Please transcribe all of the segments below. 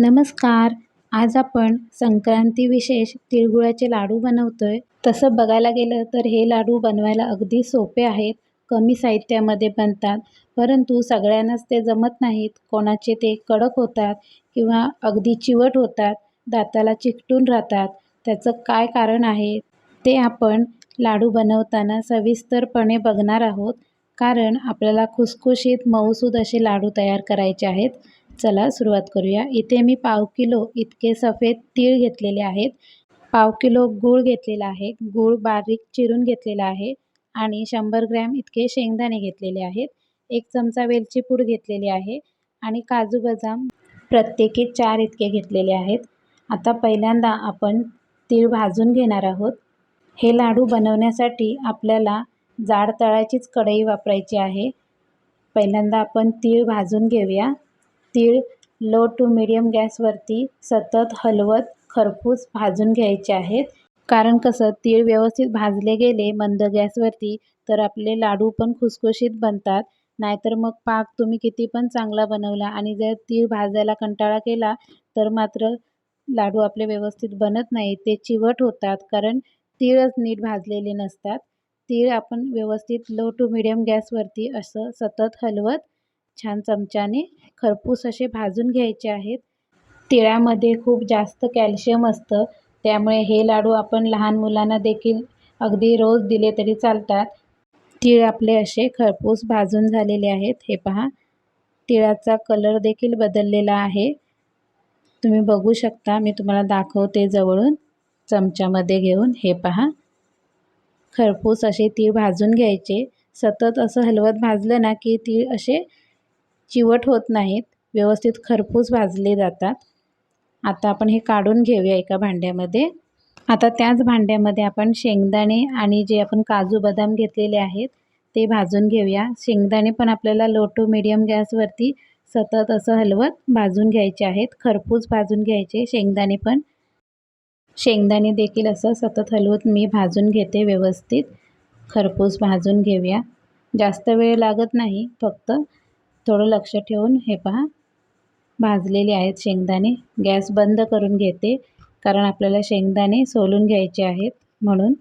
नमस्कार. आज आपण संक्रांती विशेष तिळगुळाचे लाडू बनवतोय. तसं बघायला गेलं तर हे लाडू बनवायला अगदी सोपे आहेत. कमी साहित्यामध्ये बनतात. परंतु सगळ्यांनाच ते जमत नाहीत. कोणाचे ते कडक होतात किंवा अगदी चिवट होतात. दाताला चिकटून राहतात. त्याचं काय कारण आहे? ते आपण लाडू बनवताना सविस्तरपणे बघणार आहोत. कारण आपल्याला खुसखुशीत मऊसूद असे लाडू तयार करायचे आहेत. चला सुरुवात करूया. इथे मी पाव किलो इतके सफेद तीळ घेतलेले आहेत. पाव किलो गूळ घेतलेला आहे. गूळ बारीक चिरून घेतलेला आहे आणि शंभर ग्रॅम इतके शेंगदाणे घेतलेले आहेत. एक चमचा वेलची पूड घेतलेली आहे आणि काजू बदाम प्रत्येकी चार इतके घेतलेले आहेत. आता पहिल्यांदा आपण तीळ भाजून घेणार आहोत. हे लाडू बनवण्यासाठी आपल्याला जाड तळाचीच कढई वापरायची आहे. पहिल्यांदा आपण तीळ भाजून घेऊया. तीळ लो टू मिडियम गॅसवरती सतत हलवत खरपूस भाजून घ्यायचे आहेत. कारण कसं तीळ व्यवस्थित भाजले गेले मंद गॅसवरती तर आपले लाडू पण खुसखुशीत बनतात. नाहीतर मग पाक तुम्ही किती पण चांगला बनवला आणि जर तीळ भाजायला कंटाळा केला तर मात्र लाडू आपले व्यवस्थित बनत नाही ते चिवट होतात कारण तीळच नीट भाजलेले नसतात. तीळ आपण व्यवस्थित लो टू मिडियम गॅसवरती असं सतत हलवत छान चमच्याने खरपूस असे भाजून घ्यायचे आहेत. तिळामध्ये खूप जास्त कॅल्शियम असतं. त्यामुळे हे लाडू आपण लहान मुलांना देखील अगदी रोज दिले तरी चालतात. तीळ आपले असे खरपूस भाजून झालेले आहेत. हे पहा तिळाचा कलर देखील बदललेला आहे. तुम्ही बघू शकता मी तुम्हाला दाखवते जवळून. चमच्यामध्ये घेऊन हे पहा. खरपूस असे तीळ भाजून घ्यायचे. सतत असं हलवत भाजलं ना की तीळ असे चिवट होत नाहीत व्यवस्थित खरपूस भाजले जातात. आता आपण हे काढून घेऊया एका भांड्यामध्ये. आता त्याच भांड्यामध्ये आपण शेंगदाणे आणि जे आपण काजू बदाम घेतलेले आहेत ते भाजून घेऊया. शेंगदाणे पण आपल्याला लो टू मिडियम गॅसवरती सतत असं हलवत भाजून घ्यायचे आहेत. खरपूस भाजून घ्यायचे शेंगदाणे पण. शेंगदाणे देखील असं सतत हलवत मी भाजून घेते व्यवस्थित. खरपूस भाजून घेऊया. जास्त वेळ लागत नाही फक्त थोडं लक्ष ठेवून हे पहा. भाजलेले आहेत शेंगदाणे. गॅस बंद करून घेते कारण आपल्याला शेंगदाणे सोलून घ्यायचे आहेत म्हणून.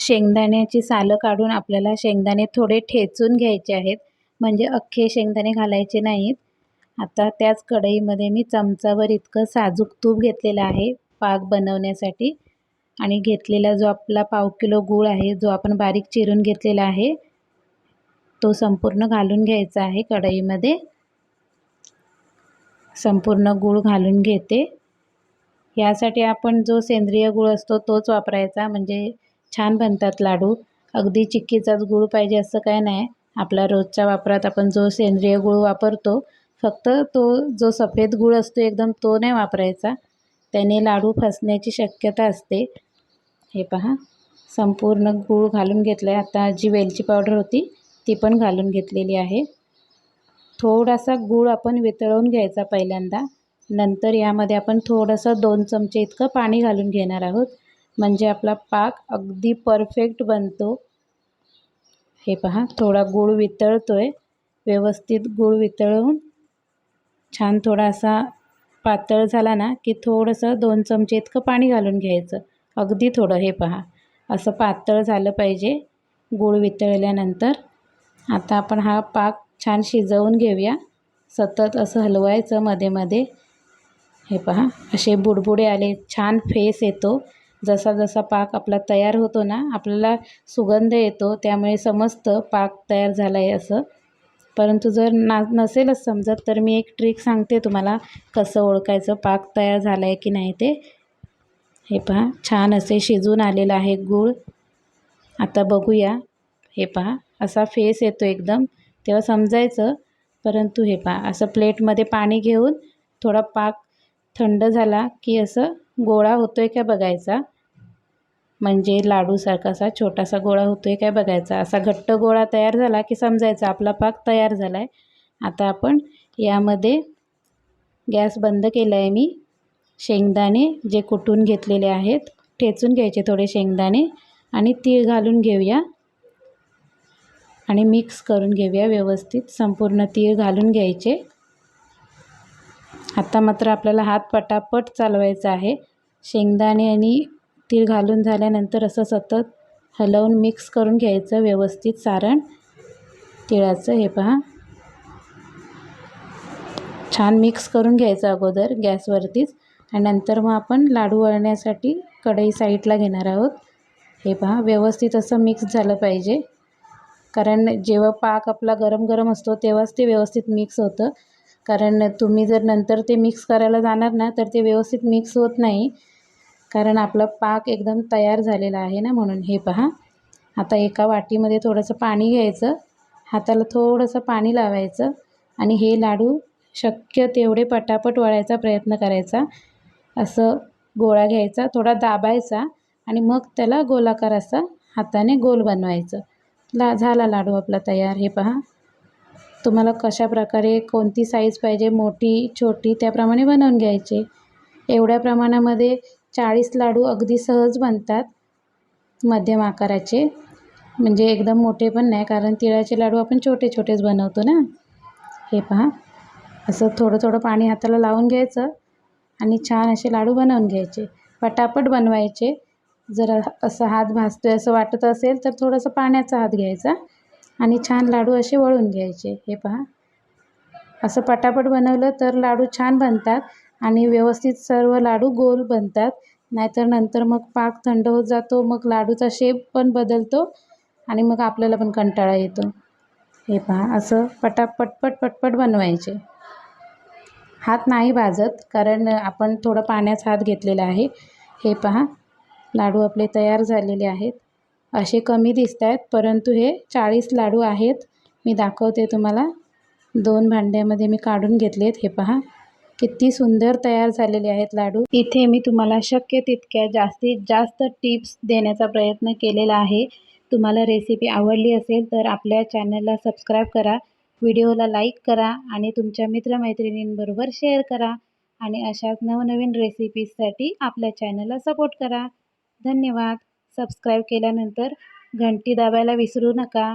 शेंगदाण्याची सालं काढून आपल्याला शेंगदाणे थोडे ठेचून घ्यायचे आहेत म्हणजे अख्खे शेंगदाणे घालायचे नाहीत. आता त्याच कढईमध्ये मी चमचावर इतकं साजूक तूप घेतलेलं आहे पाक बनवण्यासाठी. आणि घेतलेला जो आपला पाव किलो गूळ आहे जो आपण बारीक चिरून घेतलेला आहे तो संपूर्ण घालून घ्यायचा आहे कढईमध्ये. संपूर्ण गूळ घालून घेते. यासाठी आपण जो सेंद्रिय गूळ असतो तोच वापरायचा म्हणजे छान बनतात लाडू. अगदी चिक्कीचाच गूळ पाहिजे असं काय नाही. आपला रोजच्या वापरात आपण जो सेंद्रिय गूळ वापरतो फक्त तो जो सफेद गूळ असतो एकदम तो नाही वापरायचा. त्याने लाडू फसण्याची शक्यता असते. हे पहा संपूर्ण गूळ घालून घेतला आहे आता जी वेलची पावडर होती ती पण घालून घेतलेली आहे. थोडासा गूळ आपण वितळवून घ्यायचा पहिल्यांदा. नंतर यामध्ये आपण थोडंसं दोन चमचे इतकं पाणी घालून घेणार आहोत. म्हणजे आपला पाक अगदी परफेक्ट बनतो. हे पहा थोडा गूळ वितळतो आहे व्यवस्थित गूळ वितळवून छान थोडासा पातळ झाला ना की थोडंसं दोन चमचे इतकं पाणी घालून घ्यायचं. अगदी थोडं हे पहा. असं पातळ झालं पाहिजे गूळ वितळल्यानंतर. आता आपण हा पाक छान शिजवून घेऊया. सतत असं हलवायचं मध्ये मध्ये. हे पहा असे बुडबुडे आले छान फेस येतो. जसा जसा पाक आपला तयार होतो ना आपल्याला सुगंध येतो त्यामुळे समजतं पाक तयार झाला आहे असं. परंतु जर ना नसेलच समजत तर मी एक ट्रिक सांगते तुम्हाला कसं ओळखायचं पाक तयार झाला आहे की नाही ते. हे पहा छान असे शिजून आलेलं आहे गूळ. आता बघूया. हे पहा असा फेस येतो एकदम तेव्हा समजायचं परंतु हे पहा असं प्लेटमध्ये पाणी घेऊन थोडा पाक थंड झाला की असं गोळा होतो आहे का बघायचा? म्हणजे लाडूसारखा असा छोटासा गोळा होतो आहे काय बघायचा? असा घट्ट गोळा तयार झाला की समजायचा आपला पाक तयार झाला आहे आता आपण यामध्ये गॅस बंद केला आहे मी. शेंगदाणे जे कुटून घेतलेले आहेत ठेचून घ्यायचे थोडे शेंगदाणे आणि तीळ घालून घेऊया. आणि मिक्स करून घेऊया व्यवस्थित. संपूर्ण तीळ घालून घ्यायचे. आता मात्र आपल्याला हात पटापट चालवायचा आहे. शेंगदाणे आणि तीळ घालून झाल्यानंतर असं सतत हलवून मिक्स करून घ्यायचं. व्यवस्थित सारण. तिळाचं हे पहा. छान मिक्स करून घ्यायचं अगोदर गॅसवरतीच. आणि नंतर मग आपण लाडू वळण्यासाठी कढई साईडला घेणार आहोत. हे पहा व्यवस्थित असं मिक्स झालं पाहिजे. कारण जेव्हा पाक आपला गरम गरम असतो तेव्हाच ते व्यवस्थित मिक्स होतं. कारण तुम्ही जर नंतर ते मिक्स करायला जाणार ना तर ते व्यवस्थित मिक्स होत नाही. कारण आपला पाक एकदम तयार झालेला आहे ना म्हणून. हे पहा. आता एका वाटीमध्ये थोडंसं पाणी घ्यायचं. हाताला थोडंसं पाणी लावायचं. आणि हे लाडू शक्य तेवढे पटापट वळायचा प्रयत्न करायचा. असं गोळा घ्यायचा थोडा दाबायचा आणि मग त्याला गोलाकार असा हाताने गोल बनवायचं. ला झाला लाडू आपला तयार. हे पहा. तुम्हाला कशा प्रकारे कोणती साईज पाहिजे मोठी छोटी त्याप्रमाणे बनवून घ्यायचे. एवढ्या प्रमाणामध्ये चाळीस लाडू अगदी सहज बनतात मध्यम आकाराचे. म्हणजे एकदम मोठे पण नाही कारण तिळाचे लाडू आपण छोटे छोटेच बनवतो ना. हे पहा. असं थोडं थोडं पाणी हाताला लावून घ्यायचं आणि छान असे लाडू बनवून घ्यायचे. पटापट बनवायचे. जर असं हात भाजतो आहे असं वाटत असेल तर थोडंसं पाण्याचा हात घ्यायचा आणि छान लाडू असे वळून घ्यायचे हे पहा. असं पटापट बनवलं तर लाडू छान बनतात आणि व्यवस्थित सर्व लाडू गोल बनतात. नाहीतर नंतर मग पाक थंड होत जातो मग लाडूचा शेप पण बदलतो आणि मग आपल्याला पण कंटाळा येतो. हे पहा असं पटापट पट पटपट बनवायचे. हात नाही भाजत कारण आपण थोडं पाण्याचा हात घेतलेला आहे. हे पहा लाडू आपले तयार झालेले आहेत. असे कमी दिसत आहेत परंतु हे चाळीस लाडू आहेत. मी दाखवते तुम्हाला. दोन भांड्यामध्ये मी काढून घेतलेत. हे पहा. किती सुंदर तयार झालेले आहेत लाडू. इथे मी तुम्हाला शक्य तितक्या जास्तीत जास्त टिप्स देण्याचा प्रयत्न केलेला आहे. तुम्हाला रेसिपी आवडली असेल तर आपल्या चॅनलला सबस्क्राईब करा व्हिडिओला लाईक करा आणि तुमच्या मित्रमैत्रिणींबरोबर शेअर करा आणि अशाच नवनवीन रेसिपीजसाठी आपल्या चॅनलला सपोर्ट करा. धन्यवाद. सबस्क्राईब केल्यानंतर घंटी दाबायला विसरू नका.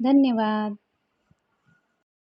धन्यवाद.